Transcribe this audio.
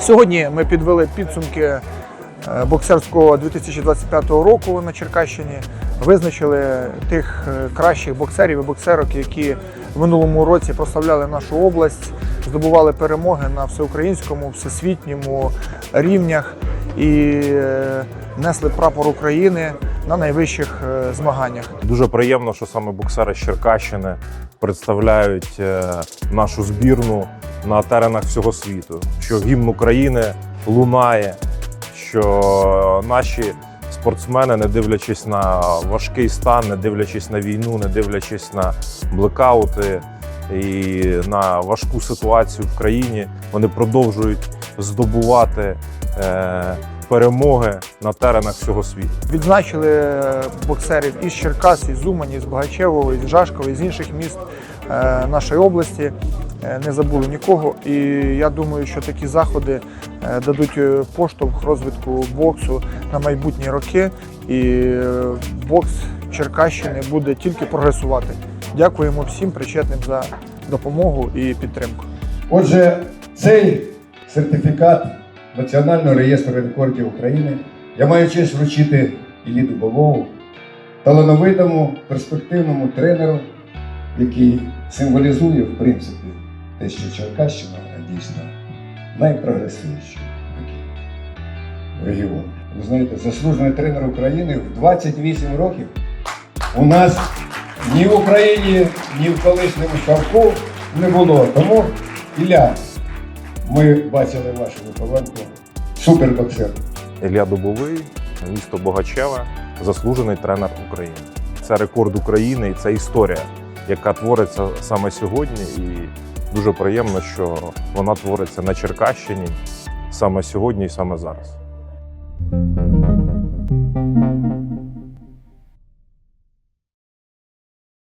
Сьогодні ми підвели підсумки е, боксерського 2025 року на Черкащині. Визначили тих е, кращих боксерів і боксерок, які в минулому році прославляли нашу область, здобували перемоги на всеукраїнському, всесвітньому рівнях і е, несли прапор України на найвищих е, змаганнях. Дуже приємно, що саме боксери з Черкащини представляють е, нашу збірну на теренах всього світу. Що гімн України лунає, що наші спортсмени, не дивлячись на важкий стан, не дивлячись на війну, не дивлячись на блекаути і на важку ситуацію в країні, вони продовжують здобувати е, перемоги на теренах всього світу. Відзначили е, боксерів із Черкас, із Умані, із Богачевого, із Жашкова, із інших міст е, нашої області. Е, Не забули нікого. І я думаю, що такі заходи дадуть поштовх розвитку боксу на майбутні роки. І бокс Черкащини буде тільки прогресувати. Дякуємо всім причетним за допомогу і підтримку. Отже, цей сертифікат Національного реєстру рекордів України я маю честь вручити Іллі Дубовому, талановитому, перспективному тренеру, який символізує, в принципі, те, що Черкащина дійсно найпрогресивніший регіон. Ви знаєте, заслужений тренер України в 28 років у нас ні в Україні, ні в колишньому Шавку не було. Тому, Ілля, ми бачили вашу вихованку. Супербоксер. Ілля Дубовий, місто Богачеве, заслужений тренер України. Це рекорд України і це історія, яка твориться саме сьогодні. І дуже приємно, що вона твориться на Черкащині саме сьогодні і саме зараз.